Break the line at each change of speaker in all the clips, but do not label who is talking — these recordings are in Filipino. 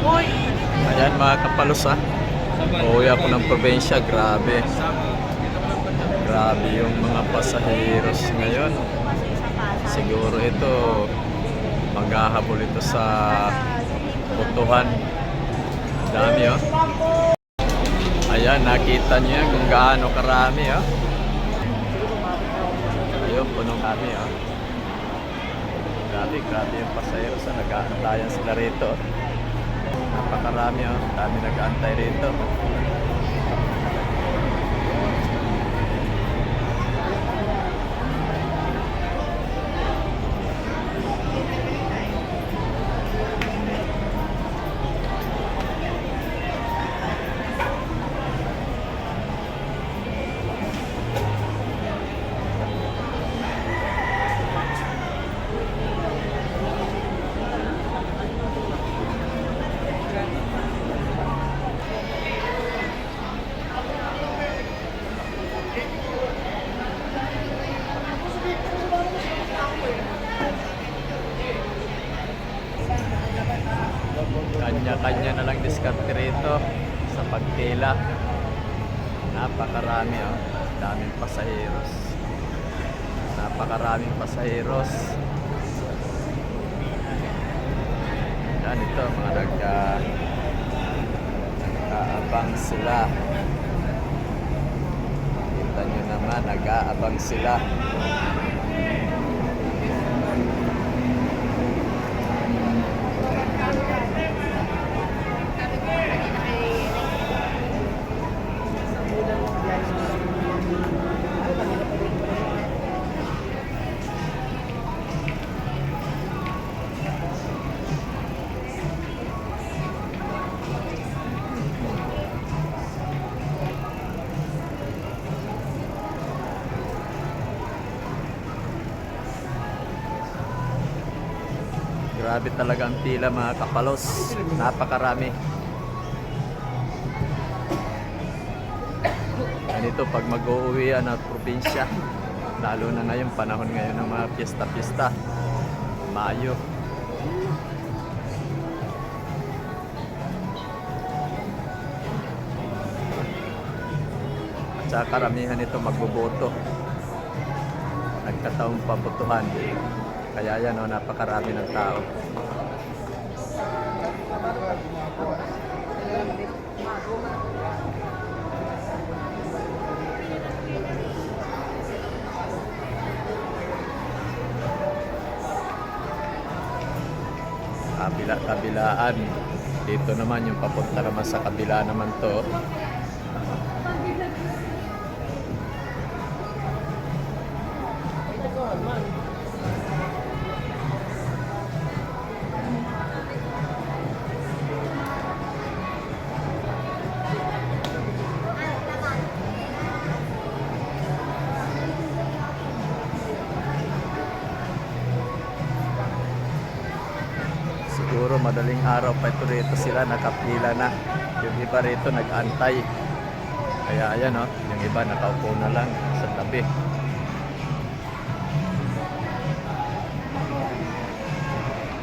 Ayan mga kapalos ha. Uuwi ako ng probinsya. Grabe. Grabe yung mga pasaheros ngayon. Siguro ito maghahabol ito sa botohan. Dami oh. Ayan, nakita niyo yan kung gaano karami oh. Ayun, punong kami oh. Grabe, grabe yung pasaheros na nag-aantayan sila rito. Napakarami oh. Dami nag-aantay rito. Kanya-kanya na lang diskarte rito sa pagtila. Napakarami oh. Daming pasaheros. Napakaraming pasaheros. Yan ito, mga nag uh, nag-aabang sila. Kita nyo naman, nag-aabang sila. Grabe talaga ang pila mga kapalos. Napakarami. Ganito pag mag-uuwi na probinsya. Lalo na ngayon, panahon ngayon ng mga pista-pista. Mayo. At saka karamihan ito magboboto. Nagkataong pabotohan. Kaya yan o, napakarami ng tao. Kabila-kabilaan. Dito naman yung papunta naman sa kabila naman to. Siguro madaling araw pa ito rito sila nakapila na. Yung iba rito nag-antay. Kaya ayan o, yung iba nakaupo na lang sa tabi.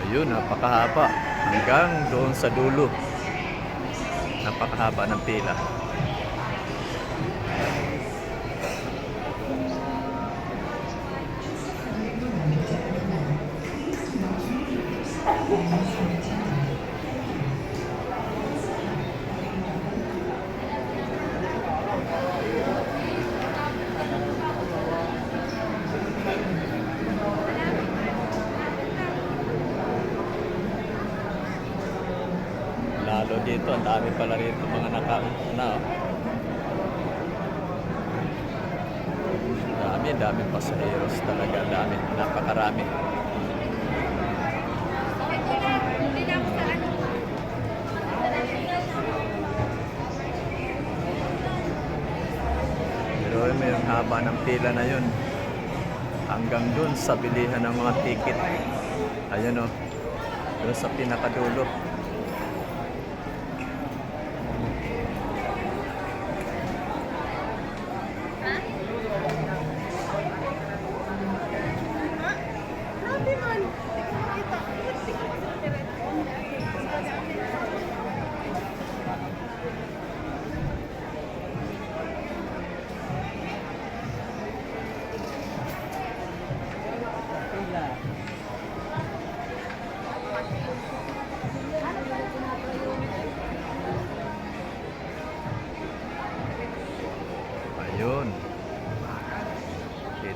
Ayun, napakahaba. Hanggang doon sa dulo. Napakahaba ng pila. Lalo dito, ang dami pala rito mga nakaupo na. Oh. Dami, dami pasaheros talaga. Dami, napakarami. Yung haba ng pila na yun. Hanggang dun sa bilihan ng mga ticket. Ayun o. Oh. Doon sa pinakadulo.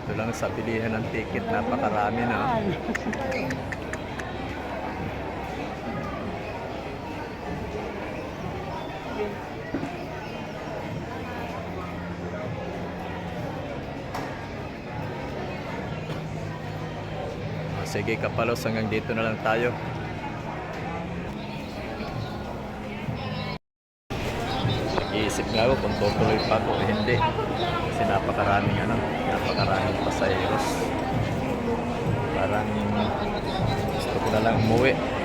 Dito lang sa bilihan ng ticket, napakarami na. Ah, Sige kapalos, hanggang dito na lang tayo. Nag-iisip nga ako kung tutuloy pa ako o hindi. Kasi napakaraming ano, napakaraming pasayeros. Parang gusto ko na lang umuwi.